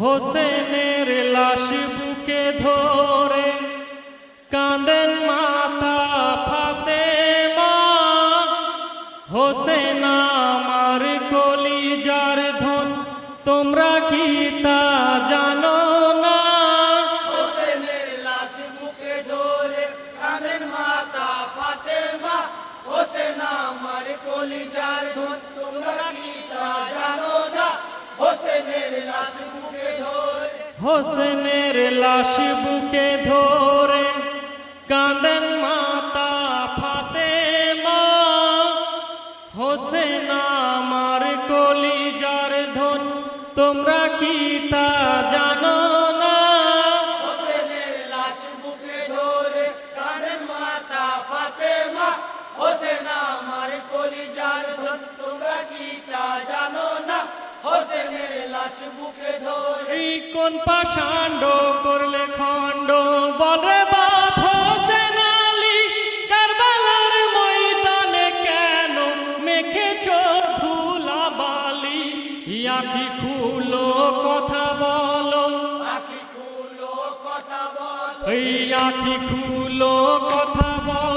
হোসেনের লাশ বুকে ধরে কাঁদেন মাতা ফাতে মা হোসেন আমার কলিজার ধন, তোমরা কি তা জানো? হোসেনের লাশ বুকে ধরে কাঁদেন মাতা ফাতে মা হোসেন আমার কলিজার ধন, তোমরা কি তা জানো না? হোসেনের লাশ বুকে ধরে কাঁদেন মাতা ফাতেমা। হোসেন আমার কলিজার ধন, তোমরা কি তা জানো না? হোসেনের লাশ বুকে ধরে কোন পাষাণ্ড করলে খণ্ড। বলে বাপ হোসেন আলী কারবালার ময়দানে কেন মেখেছ ধুলা বালি আখি খুলো কথা বলো। আখি খুলো কথা বল। এই আখি খুলো কথা বলো।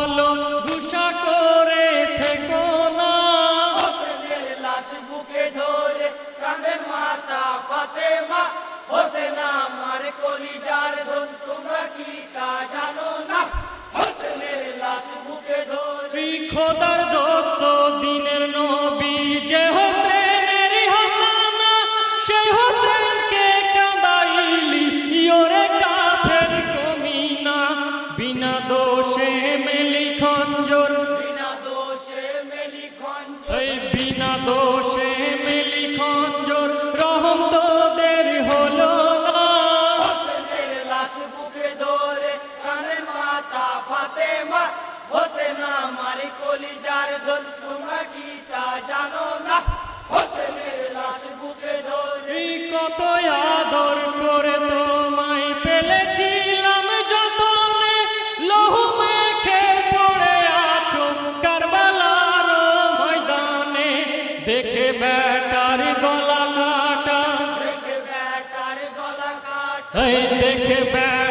দেখে বেটার গলা কাটা দেখে বেটার গলা কাট এই দেখে বেটার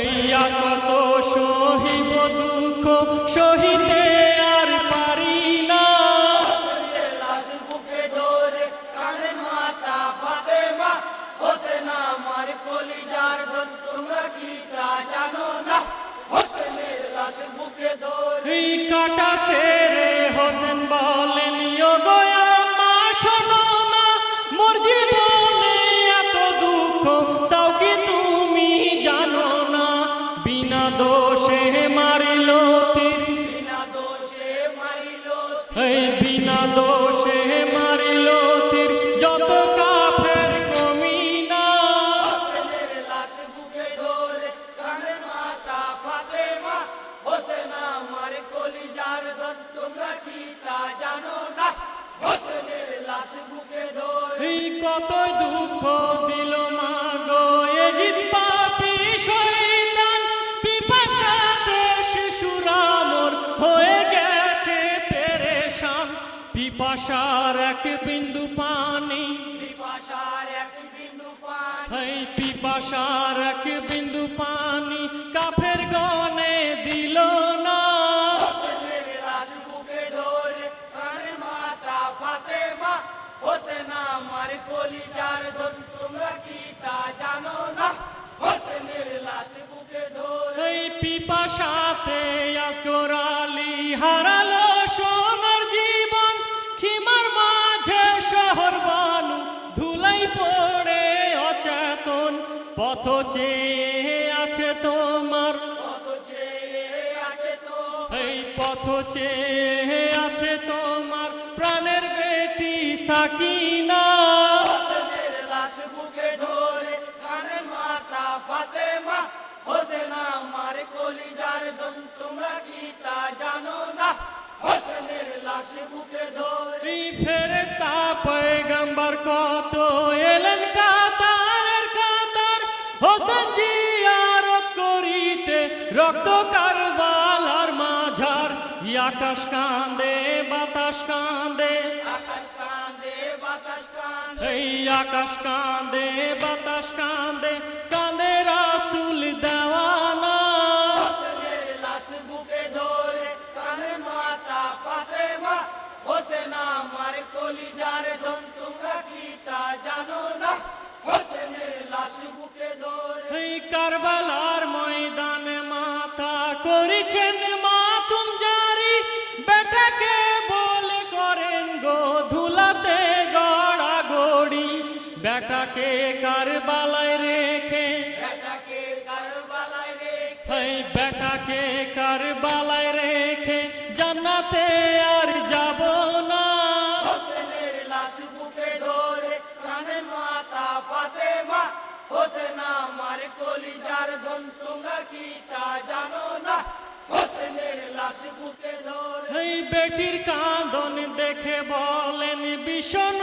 দুঃখ হইয়া কত কতই দুঃখ দিল মা গো এজিদ পাপি শয়তান পিপাসাতে শিশুরা মোর হয়ে গেছে পেরেশান। পিপাসার এক বিন্দু পানি। পিপাসার এক বিন্দু পান। পিপাসার এক বিন্দু পানি কাফের গনে দিল পিপাসাতে আসগর হারালো সোনার জীবন। খিমার মাঝে শহর বানু ধুলাই পড়ে অচেতন। পথ চেয়ে আছে তোমার। এই পথ চেয়ে আছে তোমার। প্রাণের বে সাকিনা। আমার কলিজার দন তোমরা কি তা জানো না? হোসেনের লাশ বুকে ধরে। ফেরেস্তা পয়গম্বর কত এলেন কাতারের কাতার। হোসেন জিয়ারত করিতে রক্ত কারবালার মাঝার। আকাশ কান্দে বাতাস কান্দে। আকাশ কান্দে বাতাস কান্দে। এই আকাশ কান্দে বাতাস কান্দে। কান্দে রাসুল দেওয়ানা বেটাকে কারবালায় রেখে বেটাকে বেটাকে কারবালায় রেখে জান্নাতে আর যাব না। হোসেনের লাশ বুকে ধরে কানে মাতা ফাতেমা হোসেন আমার কলিজার ধন তোমরা কি তা জানো না? হোসেনের লাশ বুকে ধরে এই বেটির কাঁদন দেখে বলেন বিষণ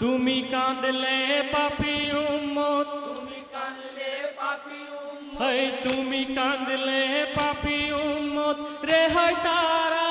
তুমি কাঁদলে পাপি উম্মত। তুমি কাঁদলে পাপি উম্মত। তুমি কাঁদলে পাপি উম্মত। রেহাই তারা